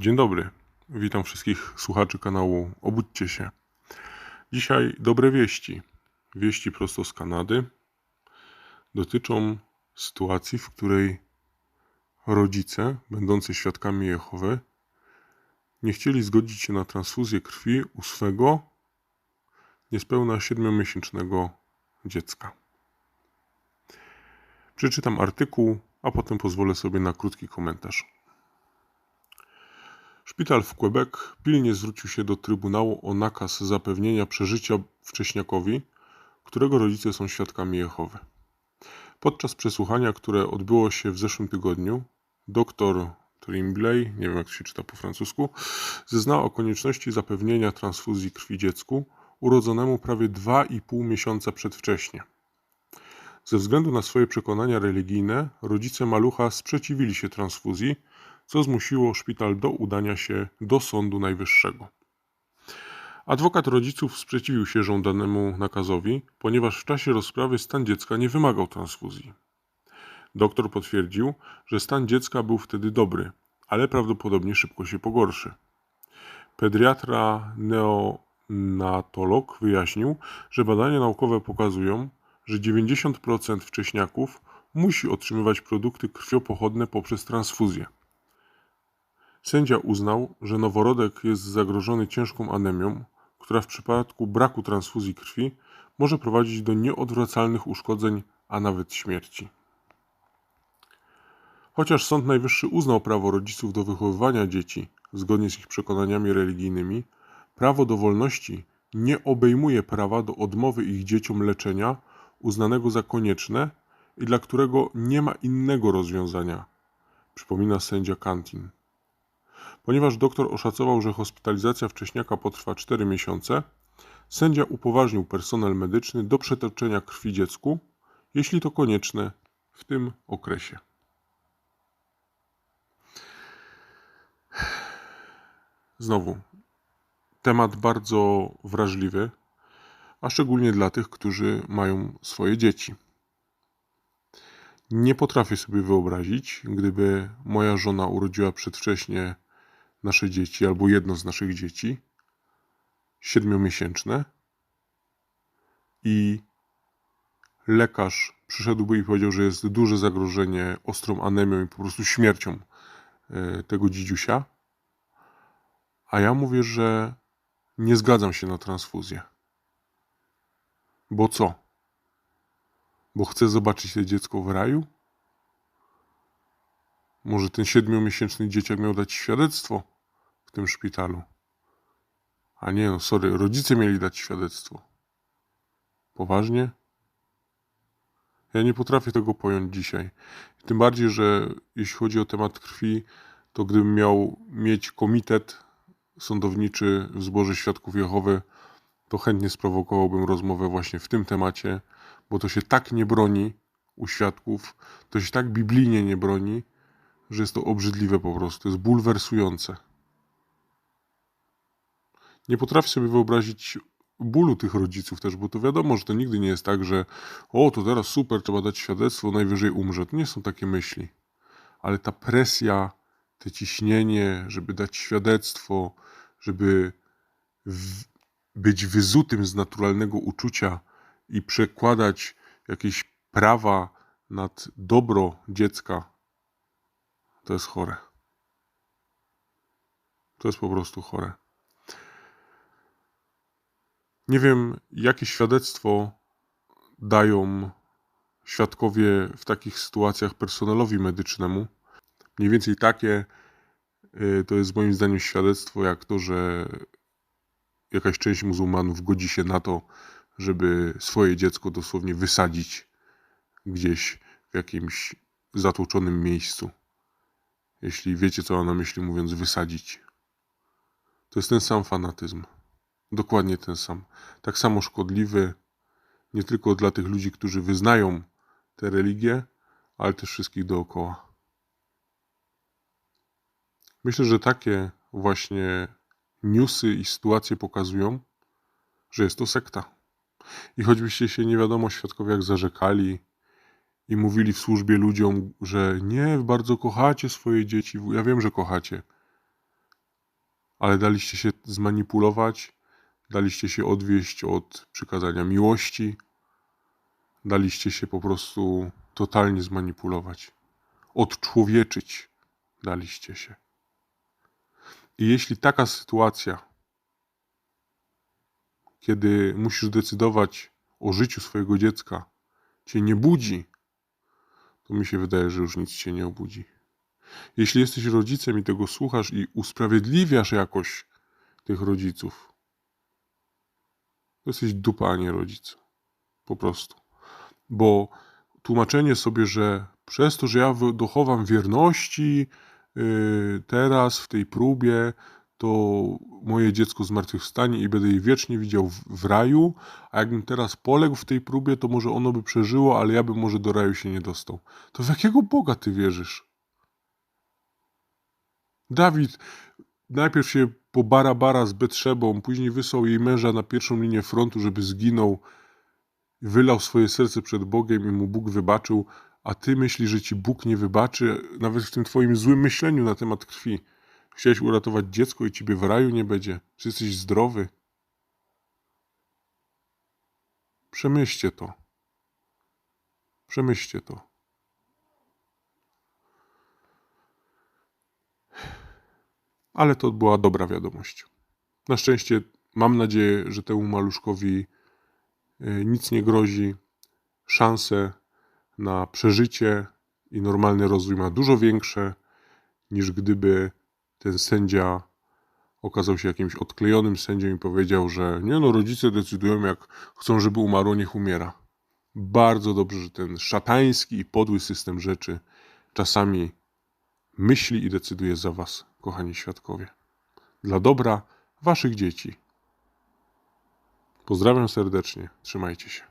Dzień dobry. Witam wszystkich słuchaczy kanału Obudźcie się. Dzisiaj dobre wieści. Wieści prosto z Kanady. Dotyczą sytuacji, w której rodzice, będący świadkami Jehowy, nie chcieli zgodzić się na transfuzję krwi u swego niespełna 7-miesięcznego dziecka. Przeczytam artykuł, a potem pozwolę sobie na krótki komentarz. Szpital w Quebec pilnie zwrócił się do Trybunału o nakaz zapewnienia przeżycia wcześniakowi, którego rodzice są świadkami Jehowy. Podczas przesłuchania, które odbyło się w zeszłym tygodniu, dr Trimbley, nie wiem jak się czyta po francusku, zeznała o konieczności zapewnienia transfuzji krwi dziecku urodzonemu prawie 2,5 miesiąca przedwcześnie. Ze względu na swoje przekonania religijne, rodzice malucha sprzeciwili się transfuzji, co zmusiło szpital do udania się do Sądu Najwyższego. Adwokat rodziców sprzeciwił się żądanemu nakazowi, ponieważ w czasie rozprawy stan dziecka nie wymagał transfuzji. Doktor potwierdził, że stan dziecka był wtedy dobry, ale prawdopodobnie szybko się pogorszy. Pediatra neonatolog wyjaśnił, że badania naukowe pokazują, że 90% wcześniaków musi otrzymywać produkty krwiopochodne poprzez transfuzję. Sędzia uznał, że noworodek jest zagrożony ciężką anemią, która w przypadku braku transfuzji krwi może prowadzić do nieodwracalnych uszkodzeń, a nawet śmierci. Chociaż Sąd Najwyższy uznał prawo rodziców do wychowywania dzieci zgodnie z ich przekonaniami religijnymi, prawo do wolności nie obejmuje prawa do odmowy ich dzieciom leczenia uznanego za konieczne i dla którego nie ma innego rozwiązania, przypomina sędzia Kantin. Ponieważ doktor oszacował, że hospitalizacja wcześniaka potrwa 4 miesiące, sędzia upoważnił personel medyczny do przetoczenia krwi dziecku, jeśli to konieczne w tym okresie. Znowu, temat bardzo wrażliwy, a szczególnie dla tych, którzy mają swoje dzieci. Nie potrafię sobie wyobrazić, gdyby moja żona urodziła przedwcześnie nasze dzieci albo jedno z naszych dzieci, siedmiomiesięczne, i lekarz przyszedłby i powiedział, że jest duże zagrożenie ostrą anemią i po prostu śmiercią e, tego dzidziusia, a ja mówię, że nie zgadzam się na transfuzję. Bo co? Bo chcę zobaczyć to dziecko w raju? Może ten siedmiomiesięczny dzieciak miał dać świadectwo w tym szpitalu. A nie, no sorry, rodzice mieli dać świadectwo. Poważnie? Ja nie potrafię tego pojąć dzisiaj. Tym bardziej, że jeśli chodzi o temat krwi, to gdybym miał mieć komitet sądowniczy w zborze świadków Jehowy, to chętnie sprowokowałbym rozmowę właśnie w tym temacie, bo to się tak nie broni u świadków, to się tak biblijnie nie broni, że jest to obrzydliwe po prostu, to jest bulwersujące. Nie potrafię sobie wyobrazić bólu tych rodziców też, bo to wiadomo, że to nigdy nie jest tak, że o, to teraz super, trzeba dać świadectwo, najwyżej umrze. To nie są takie myśli. Ale ta presja, te ciśnienie, żeby dać świadectwo, żeby w, być wyzutym z naturalnego uczucia i przekładać jakieś prawa nad dobro dziecka, to jest chore. To jest po prostu chore. Nie wiem, jakie świadectwo dają świadkowie w takich sytuacjach personelowi medycznemu. Mniej więcej takie y, to jest moim zdaniem świadectwo, jak to, że jakaś część muzułmanów godzi się na to, żeby swoje dziecko dosłownie wysadzić gdzieś w jakimś zatłoczonym miejscu. Jeśli wiecie, co mam na myśli, mówiąc wysadzić. To jest ten sam fanatyzm. Dokładnie ten sam. Tak samo szkodliwy nie tylko dla tych ludzi, którzy wyznają tę religię, ale też wszystkich dookoła. Myślę, że takie właśnie newsy i sytuacje pokazują, że jest to sekta. I choćbyście się nie wiadomo świadkowie jak zarzekali i mówili w służbie ludziom, że nie, bardzo kochacie swoje dzieci, ja wiem, że kochacie, ale daliście się zmanipulować, daliście się odwieść od przykazania miłości, daliście się po prostu totalnie zmanipulować, odczłowieczyć daliście się. I jeśli taka sytuacja, kiedy musisz decydować o życiu swojego dziecka, cię nie budzi, to mi się wydaje, że już nic cię nie obudzi. Jeśli jesteś rodzicem i tego słuchasz i usprawiedliwiasz jakoś tych rodziców, to jesteś dupa, a nie rodzic. Po prostu. Bo tłumaczenie sobie, że przez to, że ja dochowam wierności yy, teraz w tej próbie, to moje dziecko zmartwychwstanie i będę je wiecznie widział w, w raju, a jakbym teraz poległ w tej próbie, to może ono by przeżyło, ale ja bym może do raju się nie dostał. To w jakiego Boga ty wierzysz? Dawid najpierw się pobara bara z Betrzebą, później wysłał jej męża na pierwszą linię frontu, żeby zginął, wylał swoje serce przed Bogiem i mu Bóg wybaczył, a ty myślisz, że ci Bóg nie wybaczy, nawet w tym twoim złym myśleniu na temat krwi. Chciałeś uratować dziecko i ciebie w raju nie będzie. Czy jesteś zdrowy? Przemyślcie to. Przemyślcie to. Ale to była dobra wiadomość. Na szczęście mam nadzieję, że temu maluszkowi y, nic nie grozi. Szanse na przeżycie i normalny rozwój ma dużo większe niż gdyby ten sędzia okazał się jakimś odklejonym sędzią i powiedział, że nie no, rodzice decydują jak chcą, żeby umarło, niech umiera. Bardzo dobrze, że ten szatański i podły system rzeczy czasami myśli i decyduje za was, kochani świadkowie. Dla dobra waszych dzieci. Pozdrawiam serdecznie, trzymajcie się.